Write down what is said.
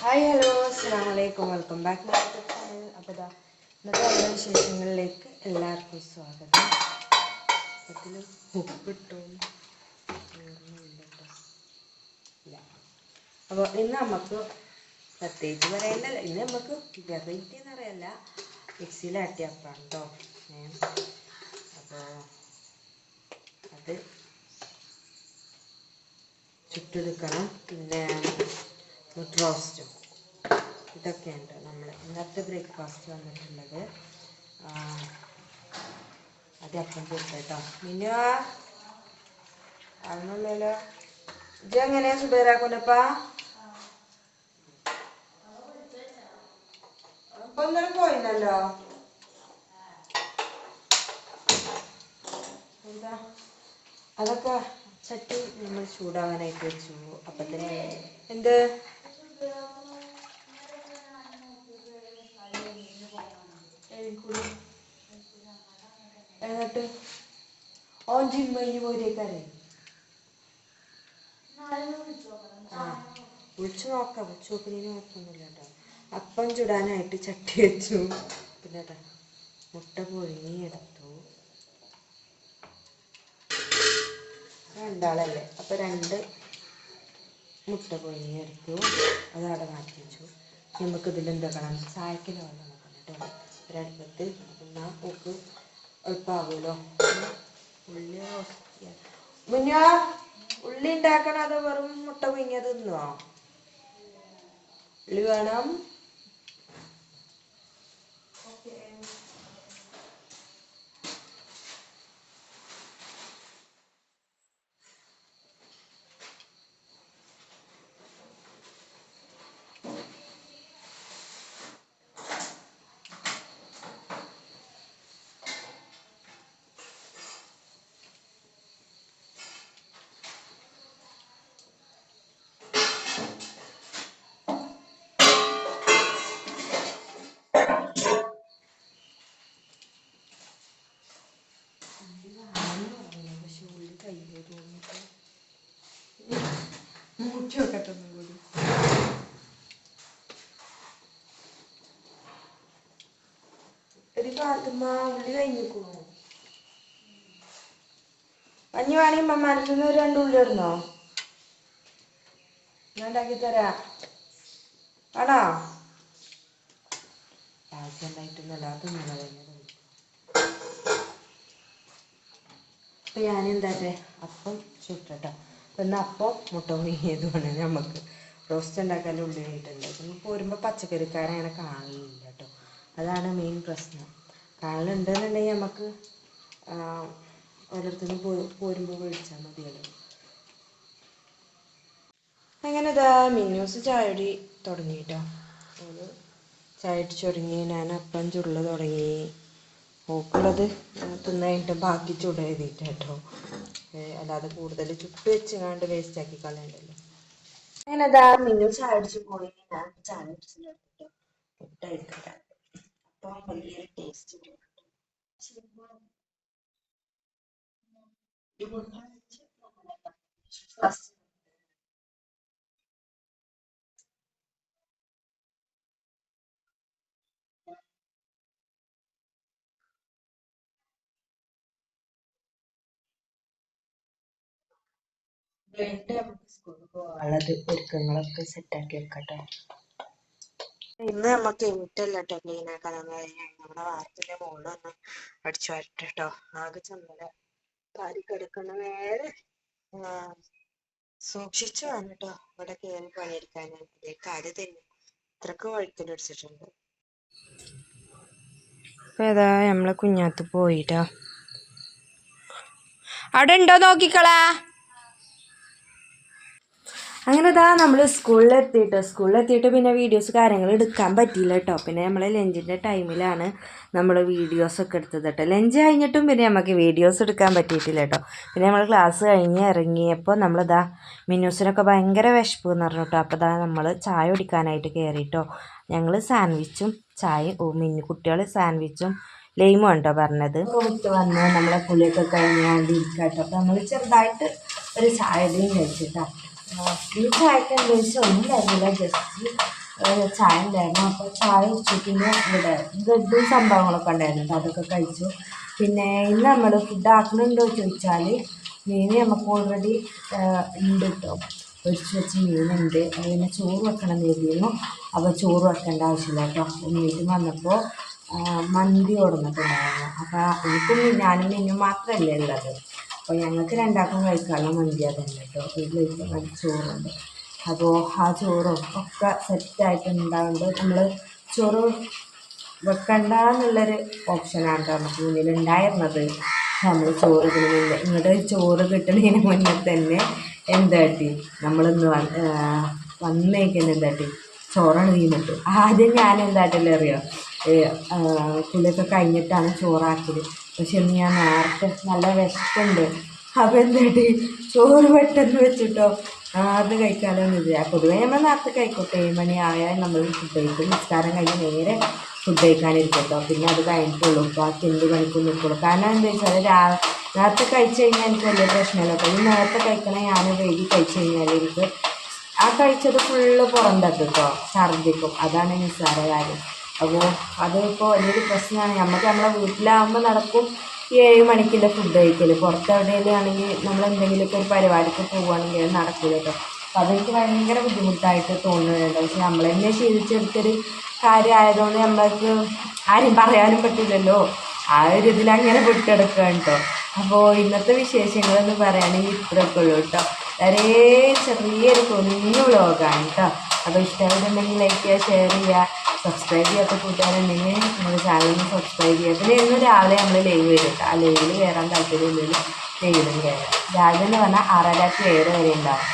Hi hello അസ്സാം വലൈക്കും welcome back അപ്പോൾ ഇതാ ഇന്നത്തെ ഓരോ വിശേഷങ്ങളിലേക്ക് എല്ലാവർക്കും സ്വാഗതം. അതിൽ ഉപ്പിട്ടു ഇല്ല അപ്പോൾ ഇന്ന് നമുക്ക് പ്രത്യേകിച്ച് പറയണ്ടല്ലോ. ഇന്ന് നമുക്ക് വെറൈറ്റി എന്ന് പറയല്ല. മിക്സിയിലാട്ടിയപ്പാണ് കേട്ടോ അപ്പോൾ അത് ചുട്ടെടുക്കണം പിന്നെ മുട്ട റോസ്റ്റും. ഇതൊക്കെയുണ്ട് നമ്മൾ ഇന്നത്തെ ബ്രേക്ക്ഫാസ്റ്റ് വന്നിട്ടുള്ളത്. അത് അപ്പം ചുട്ടോ മിന്നു അതൊന്നുമില്ലല്ലോ. ഇത് എങ്ങനെയാ ഒന്നും പോയില്ലല്ലോ. എന്താ? അതൊക്കെ ചട്ടി നമ്മൾ ചൂടാകാനായിട്ട് വെച്ചു. അപ്പത്തിന് എന്ത്. എന്നിട്ട് ഓൻ ജിമ്മയിന് പോരേക്കാരെ ആ വിളിച്ചു നോക്കാം. വിളിച്ചു നോക്കുന്നതിന് കുഴപ്പമൊന്നുമില്ല കേട്ടോ. അപ്പം ചുടാനായിട്ട് ചട്ടി വെച്ചു. പിന്നെ മുട്ട പുഴുങ്ങിയെടുത്തു രണ്ടാളല്ലേ? അപ്പൊ രണ്ട് മുട്ട പുഴുങ്ങിയെടുത്തു അത് അവിടെ മാറ്റി വെച്ചു. നമുക്ക് ഇതിൽ എന്താക്കണം ചായക്കിന് വെള്ളം കേട്ടോ. ഒരടുപ്പത്ത് എന്നാൽ ഉപ്പ് എളുപ്പമാകുമല്ലോ ഉള്ളി മുന്നോ ഉള്ളി ഉണ്ടാക്കണം അതോ വെറും മുട്ട പുഴുങ്ങിയത് തിന്നോ? ഉള്ളി വേണം. പക്ഷെ ഉള്ളി കയ്യോ ഒരു നിന്ന് ഒരു രണ്ട് ഉള്ളി ഇടുന്നോ ഞാൻ ഉണ്ടാക്കി തരാ ആണോ ആവശ്യം ഉണ്ടായിട്ടൊന്നുമല്ല അപ്പൊ ഞാൻ എന്താട്ടെ അപ്പം ചുട്ടട്ടോ. അപ്പൊ എന്നാൽ അപ്പം മുട്ട പുഴുങ്ങിയതുമാണ് നമുക്ക് റോസ്റ്റ് ഉണ്ടാക്കാൻ ഉള്ളി ആയിട്ടുണ്ട് നമ്മൾ പോരുമ്പോൾ പച്ചക്കറിക്കാരെ അങ്ങനെ കാണലില്ല കേട്ടോ അതാണ് മെയിൻ പ്രശ്നം. കാണലുണ്ടെന്നുണ്ടെങ്കിൽ നമുക്ക് ഓരോരുത്തരും പോരുമ്പോൾ വിളിച്ചാൽ മതിയല്ലോ. അങ്ങനെ ഇതാ മിന്നൂസ് ചായടി തുടങ്ങിട്ടോ. കേട്ടോ ചായ അടിച്ച് തുടങ്ങി ഞാൻ അപ്പം ചുള്ള തുടങ്ങി. ഓക്കുള്ളത് തിന്നതിന്റെ ബാക്കി ചൂട് എഴുതിയിട്ട് കേട്ടോ അല്ലാതെ കൂടുതൽ ചുട്ട് കണ്ട് വേസ്റ്റ് ആക്കി കളയണ്ടല്ലോ. അങ്ങനെ അതാ മിന്നു ചായ പോയി. ഞാൻ ചായ ഫസ്റ്റ് പോകാനുള്ളത് ഒരുക്കങ്ങളൊക്കെ സെറ്റാക്കി വെക്കട്ടെ. ഇന്ന് നമുക്ക് എമിറ്റല്ല കേട്ടോ ക്ലീൻ ആക്കാൻ നമ്മുടെ വാർപ്പിന്റെ മുകളിൽ ഒന്ന് അടിച്ചു വരട്ടെ കേട്ടോ ആകെ ചമ്മല. കാരി കിടക്കുന്ന നേരെ സൂക്ഷിച്ചു വേണം കേട്ടോ ഇവിടെ കയറി പണിയെടുക്കാനായിട്ട് കാര്യം തന്നെ. ഇത്രക്ക് വഴുക്കലടിച്ചിട്ടുണ്ട് അടിച്ചിട്ടുണ്ട് ഏതാ നമ്മളെ കുഞ്ഞാത്ത് പോയിട്ടാ അവിടെ ഉണ്ടോ നോക്കിക്കളാ. അങ്ങനെ ഇതാ നമ്മൾ സ്കൂളിലെത്തിയിട്ട് സ്കൂളിലെത്തിയിട്ട് പിന്നെ വീഡിയോസ് കാര്യങ്ങൾ എടുക്കാൻ പറ്റിയില്ല കേട്ടോ പിന്നെ നമ്മൾ ലഞ്ചിന്റെ ടൈമിലാണ് നമ്മൾ വീഡിയോസൊക്കെ എടുത്തത് കേട്ടോ ലഞ്ച് കഴിഞ്ഞിട്ടും പിന്നെ നമുക്ക് വീഡിയോസ് എടുക്കാൻ പറ്റിയിട്ടില്ല കേട്ടോ പിന്നെ നമ്മൾ ക്ലാസ് കഴിഞ്ഞ് ഇറങ്ങിയപ്പോൾ നമ്മളിതാ മിന്നൂസിനൊക്കെ ഭയങ്കര വിശപ്പ് എന്ന് പറഞ്ഞു കേട്ടോ അപ്പോൾ ഇതാ നമ്മൾ ചായ കുടിക്കാനായിട്ട് കയറിയിട്ടോ ഞങ്ങൾ സാൻഡ്വിച്ചും ചായയും ഓ മിന്നു കുട്ടികൾ സാൻഡ്വിച്ചും ലൈമും ഉണ്ടോ പറഞ്ഞത്. വിട്ട് വന്ന് നമ്മളെ കുളിയൊക്കെ കഴിഞ്ഞാണ്ട് കേട്ടോ അപ്പോൾ നമ്മൾ ചെറുതായിട്ട് ഒരു ചായയും കഴിച്ചിട്ടാ. ഈ ചായക്ക് വെച്ചാൽ ഒന്നും ജസ്റ്റ് ചായ ഉണ്ടായിരുന്നു. അപ്പോൾ ചായ കുടിച്ചു പിന്നെ ഇവിടെ ബ്രെഡും സംഭവങ്ങളൊക്കെ ഉണ്ടായിരുന്നു. അതൊക്കെ കഴിച്ചു. പിന്നെ ഇന്ന് നമ്മൾ ഫുഡ് ആക്കണുണ്ടോ ചോദിച്ചാൽ മീൻ നമുക്ക് ഓൾറെഡി ഉണ്ട് കേട്ടോ പൊരിച്ച് വെച്ച് മീനുണ്ട്. പിന്നെ ചോറ് വെക്കണം കരുതിയിരുന്നു. അപ്പോൾ ചോറ് വെക്കേണ്ട ആവശ്യമില്ല കേട്ടോ മീൻ വന്നപ്പോൾ മന്തി ഓടുന്നിട്ടുണ്ടായിരുന്നു അപ്പോൾ എനിക്കും ഞാനും മീനും മാത്രമല്ലേ ഉള്ളത്. അപ്പോൾ ഞങ്ങൾക്ക് രണ്ടാൾക്കും കഴിക്കാനുള്ള മന്തി അതന്നെ കേട്ടോ നല്ല ചോറുണ്ട്. അപ്പോൾ ആ ചോറും ഒക്കെ സെറ്റായിട്ടുണ്ടാകുമ്പോൾ നമ്മൾ ചോറ് വെക്കണ്ട എന്നുള്ളൊരു ഓപ്ഷനാണ് കേട്ടോ നമുക്ക് മുന്നിൽ ഉണ്ടായിരുന്നത് നമ്മൾ ചോറ് മുന്നേ ഇങ്ങോട്ട് ചോറ് കിട്ടുന്നതിന് മുന്നേ തന്നെ എന്താട്ടി? നമ്മളിന്ന് വന്ന് വന്നേക്കുന്ന എന്താട്ടി? ചോറാണ് വീണിട്ട് ആദ്യം ഞാൻ എന്താട്ടല്ലേ അറിയോ കുളിയൊക്കെ കഴിഞ്ഞിട്ടാണ് ചോറാക്കൽ. പക്ഷെ ഞാൻ നേരത്തെ നല്ല വിശപ്പുണ്ട്. അപ്പോൾ എന്താട്ടി ചോറ് പെട്ടെന്ന് വെച്ചിട്ടോ? അത് കഴിക്കാമെന്ന് വിചാരിച്ചു പൊതുവേ നമ്മൾ നേരത്തെ കഴിക്കോട്ടെ. ഏഴ് മണി ആയാൽ നമ്മൾ ഫുഡ് കഴിക്കും. നിസ്കാരം കഴിഞ്ഞ് നേരെ ഫുഡ് കഴിക്കാനിരിക്കട്ടോ. പിന്നെ അത് കഴിഞ്ഞിട്ടുള്ളൂ. ബാക്കി എന്ത് പണിക്കും നിൽക്കുള്ളൂ കാരണം എന്താ വെച്ചാൽ രാ നേരത്തെ കഴിച്ചു കഴിഞ്ഞാൽ എനിക്ക് വലിയ പ്രശ്നമില്ല അപ്പോൾ ഈ നേരത്തെ കഴിക്കണേ ഞാൻ വൈകി കഴിച്ചു കഴിഞ്ഞാൽ എനിക്ക് ആ കഴിച്ചത് ഫുള്ള് പുറം തട്ടിട്ടോ ഛർദ്ദിക്കും. അതാണ് നിസ്സാര കാര്യം. അപ്പോൾ അതിപ്പോൾ വലിയൊരു പ്രശ്നമാണ് നമുക്ക് നമ്മളെ വീട്ടിലാകുമ്പോൾ നടക്കും ഈ ഏഴ് മണിക്കുള്ള ഫുഡ് കഴിക്കൽ പുറത്ത് ആണെങ്കിൽ നമ്മൾ എന്തെങ്കിലുമൊക്കെ ഒരു പരിപാടിക്ക് പോവുകയാണെങ്കിൽ അത് നടക്കില്ല കേട്ടോ അപ്പോൾ അതെനിക്ക് ഭയങ്കര ബുദ്ധിമുട്ടായിട്ട് തോന്നുന്നുണ്ട് പക്ഷെ നമ്മൾ തന്നെ ശീലിച്ചെടുത്തൊരു കാര്യമായതുകൊണ്ട് നമ്മൾക്ക് ആരും പറയാനും പറ്റില്ലല്ലോ ആ ഒരു ഇതിൽ അങ്ങനെ വിട്ടെടുക്കുകയാണ് കേട്ടോ അപ്പോൾ ഇന്നത്തെ വിശേഷങ്ങളെന്ന് പറയുകയാണെങ്കിൽ ഇത്രയൊക്കെ ഉള്ളൂ കേട്ടോ വളരെ ചെറിയൊരു കുഞ്ഞു വ്ലോഗാണ് കേട്ടോ അപ്പോൾ ഇഷ്ടമായിട്ടുണ്ടെങ്കിൽ ലൈക്ക് ചെയ്യുക ഷെയർ ചെയ്യുക സബ്സ്ക്രൈബ് ചെയ്യാത്ത കൂട്ടുകാരുണ്ടെങ്കിൽ നമ്മുടെ ചാനലിന് സബ്സ്ക്രൈബ് ചെയ്യുക. പിന്നെ ഇന്ന് രാവിലെ നമ്മൾ ലൈവ് വരും ആ ലൈവിൽ കയറാൻ താല്പര്യമില്ലെങ്കിൽ ലൈവിലും കയറാം രാവിലെ എന്ന് പറഞ്ഞാൽ ആറര ഏഴ് വരെ ഉണ്ടാവും.